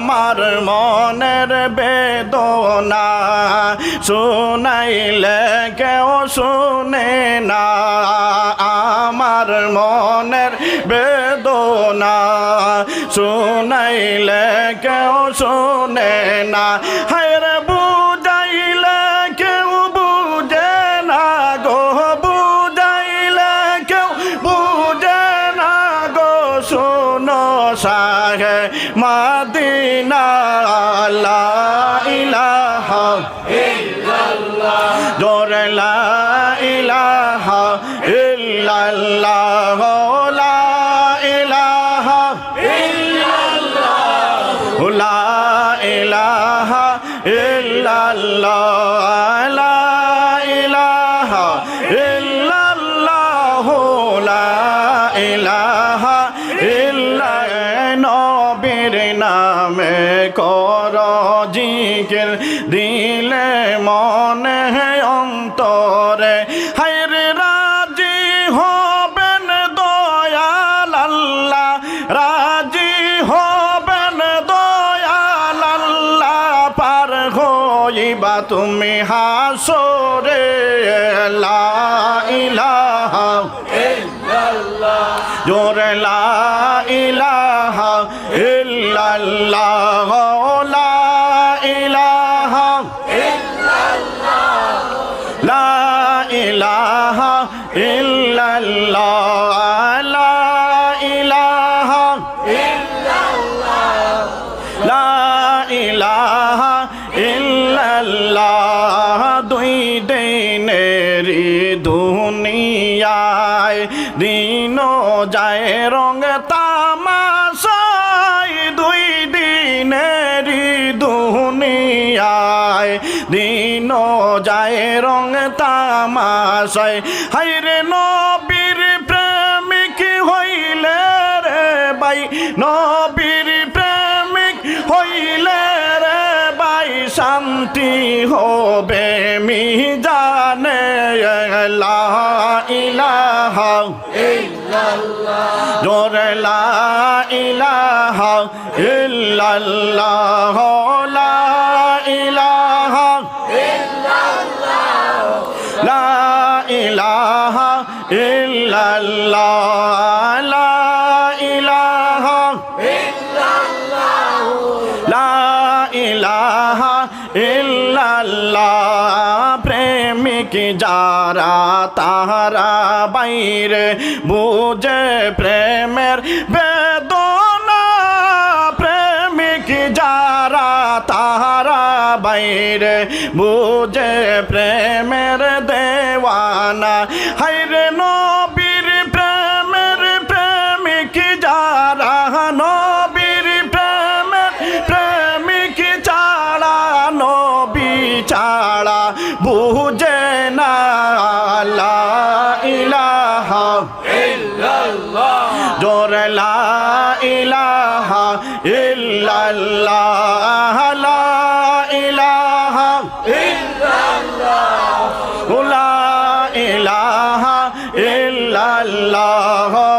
আমার মনের বেদনা শুনাইলে কেউ শুনে না। আমার মনের বেদনা শুনাইলে কেউ শুনে না। হায়রে মাদিনা লা ইলাহা জোরে লা ইলাহা ইল্লাল্লাহ লা ইলাহা লা ইলাহা ইল্লাল্লাহ। নামে কর জিকির দিলে মনে অন্তরে। হায়রে রাজি হবেন দয়াল রাজি হবেন দয়াল পার হইবা তুমি হাসরে, লা ইলাহা জোরে লা ইলাহা ইল্লাল্লাহ লা লা লা লা ইলাহা দুই দুনিয়ায় দিন যায় রঙ তামাশায় দিন যায় রঙ তামাশায়। হাইরে নবীর প্রেমিক হইলে রে বাই নবীর প্রেমিক হইলে রে বাই শান্তি হবে মি জানে ইলাহা লা ইলাহা ইল্লাল্লাহ। ইল্লাল্লাহ লা ইলাহা লা ইলাহা ইল্লাল্লাহ প্রেমিক যারা তাহারা বাইরে বুঝে প্রেমের বেদনা প্রেমিক যারা তাহারা বাইরে বুঝে প্রেমের দেওয়ানা হাইরে নবীর ইলাহা জোরে লা ইলাহা ইল্লাল্লাহ লা ইলাহা লা ইলাহা ইল্লাল্লাহ।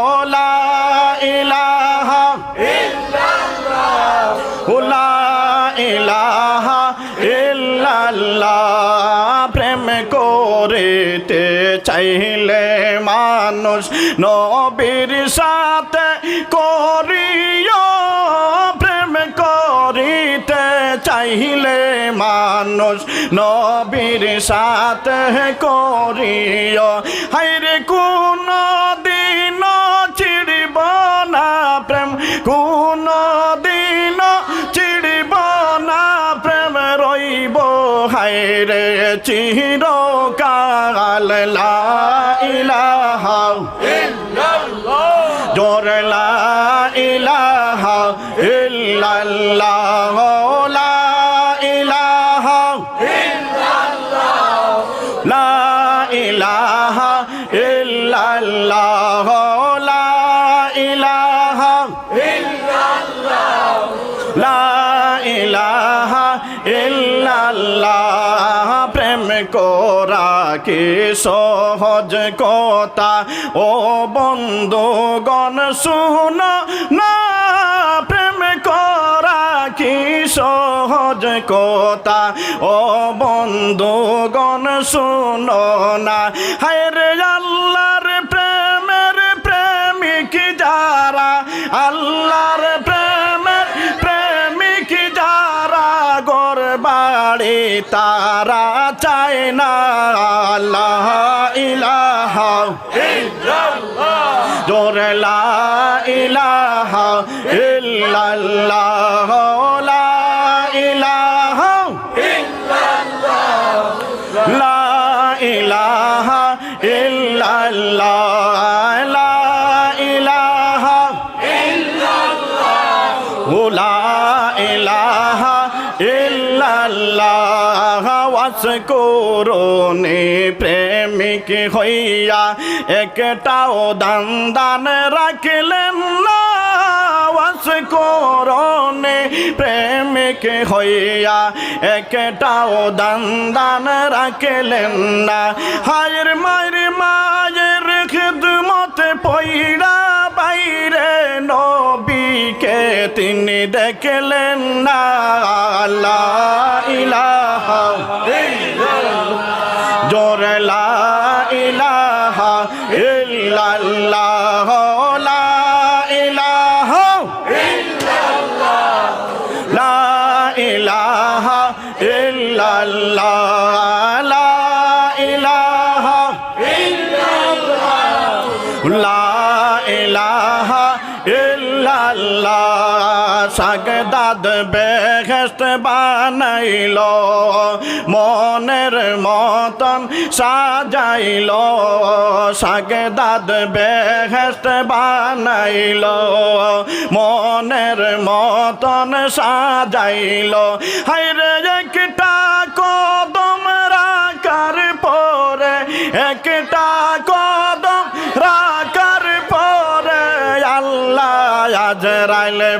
চাইলে মানুষ নবীর সাথে করিও, প্রেম করিতে চাইলে মানুষ নবীর সাথে করিও। হাইরে কোন দিন চিড়িব না প্রেম, কোন দিন চিড়িব না প্রেম রইব। হাইরে চিরকাল ইলাহা জোর লা ইলাহা ইল্লাল্লাহ লা ইলাহা লা ইলাহা ইল্লাল্লাহ লা করা কি সহজ কথা? ও বন্ধুগণ, শুন না, প্রেম করা কি সহজ কথা? ও বন্ধুগণ, শুনো না, হায় রে আল্লাহর প্রেমের প্রেমিক যারা? আল্লাহর প্রেমের প্রেমিক যারা? গোর বাড়ি তারা চায় না আল্লাহ ইলাহা। জোরে লা ইলাহা ইল্লাল্লাহ লা ইলাহা ইল্লাল্লাহ। ইল্লাল্লাহ ওয়াস করুনি প্রেমিক হইয়া। একটাও দান দান রাখলেন না। ওয়াস করুনি প্রেমিক হইয়া। একটাও দান দান রাখলেন না। হায়ের মায়ের মায়ের খিদমত পইরা বাইরে নবীকে তিনি দেখলেন না। আল্লাহ ইল্লাল্লাহ। সাগদাদ বেহেস্ত বানাইল, মনের মতন সাজাইল, সাগদাদ বেহেস্ত বানাইল, মনের মতন সাজাইল। হাইরে একটা কদম রাখার পরে, একটা কদম রাখার পরে, আল্লাহ আজরাইল আল্লাহ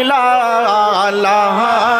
ইলাহা